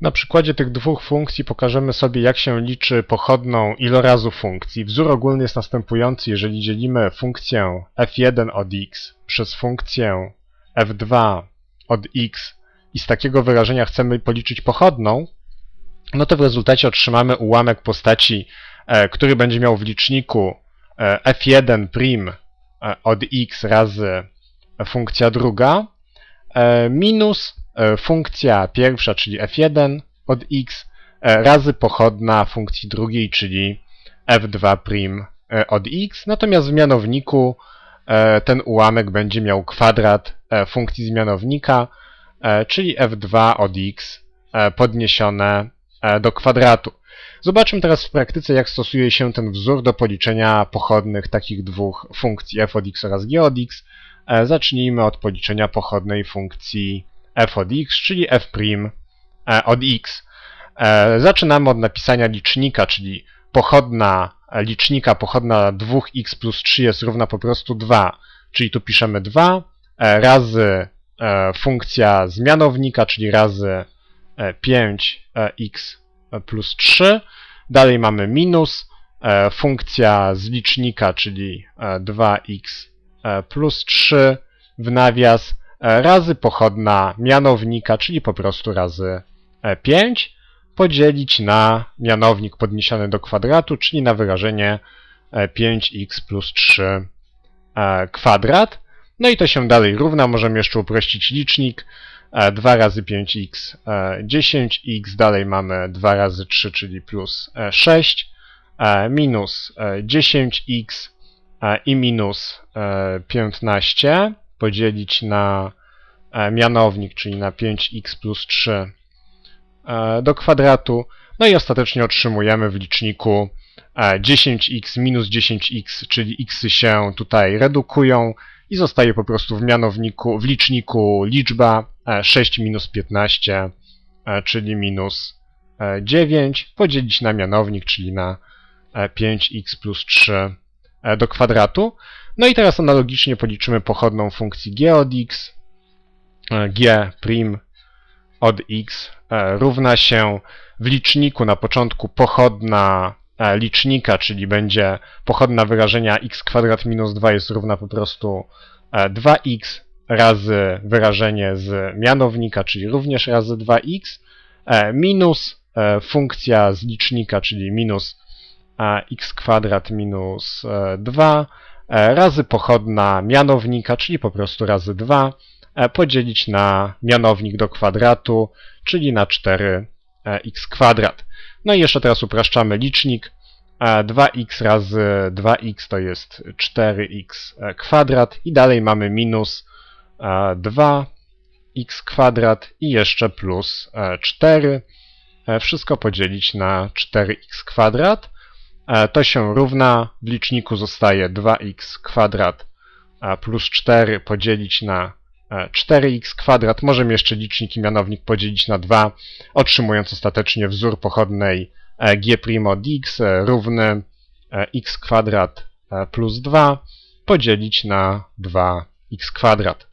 Na przykładzie tych dwóch funkcji pokażemy sobie, jak się liczy pochodną ilorazu funkcji. Wzór ogólny jest następujący. Jeżeli dzielimy funkcję f1 od x przez funkcję f2 od x i z takiego wyrażenia chcemy policzyć pochodną, no to w rezultacie otrzymamy ułamek postaci, e, który będzie miał w liczniku e, f1 prim e, od x razy funkcja druga minus funkcja pierwsza, czyli f1 od x e, razy pochodna funkcji drugiej, czyli f2 prim e, od x. Natomiast w mianowniku e, ten ułamek będzie miał kwadrat e, funkcji z mianownika, e, czyli f2 od x e, podniesione e, do kwadratu. Zobaczmy teraz w praktyce, jak stosuje się ten wzór do policzenia pochodnych takich dwóch funkcji f od x oraz g od x. E, Zacznijmy od policzenia pochodnej funkcji f od x, czyli f' e, od x. E, Zaczynamy od napisania licznika, czyli pochodna e, licznika, pochodna 2x plus 3 jest równa po prostu 2, czyli tu piszemy 2 e, razy funkcja z mianownika, czyli razy e, 5x plus 3. Dalej mamy minus funkcja z licznika, czyli e, 2x e, plus 3 w nawias razy pochodna mianownika, czyli po prostu razy e, 5 podzielić na mianownik podniesiony do kwadratu, czyli na wyrażenie e, 5x plus 3 e, kwadrat. No i to się dalej równa, możemy jeszcze uprościć licznik. E, 2 razy 5x e, 10x, dalej mamy 2 razy 3, czyli plus e, 6, e, minus e, 10x e, i minus e, 15 podzielić na e, mianownik, czyli na 5x plus 3 e, do kwadratu. No i ostatecznie otrzymujemy w liczniku e, 10x minus 10x, czyli x się tutaj redukują i zostaje po prostu w mianowniku, w liczniku liczba e, 6 minus 15, e, czyli minus e, 9, podzielić na mianownik, czyli na e, 5x plus 3 e, do kwadratu. No i teraz analogicznie policzymy pochodną funkcji g od x. E, g prim od x e, równa się w liczniku na początku pochodna e, licznika, czyli będzie pochodna wyrażenia x kwadrat minus 2 jest równa po prostu e, 2x razy wyrażenie z mianownika, czyli również razy 2x, e, minus e, funkcja z licznika, czyli minus e, x kwadrat minus e, 2 e, razy pochodna mianownika, czyli po prostu razy 2, e, podzielić na mianownik do kwadratu, czyli na 4x kwadrat. No i jeszcze teraz upraszczamy licznik. E, 2x razy 2x to jest 4x kwadrat i dalej mamy minus e, 2x kwadrat i jeszcze plus e, 4. E, Wszystko podzielić na 4x kwadrat. E, To się równa, w liczniku zostaje 2x kwadrat e, plus 4 podzielić na e, 4x kwadrat. Możemy jeszcze licznik i mianownik podzielić na 2, otrzymując ostatecznie wzór pochodnej e, g' od x e, równy e, x kwadrat e, plus 2 podzielić na 2x kwadrat.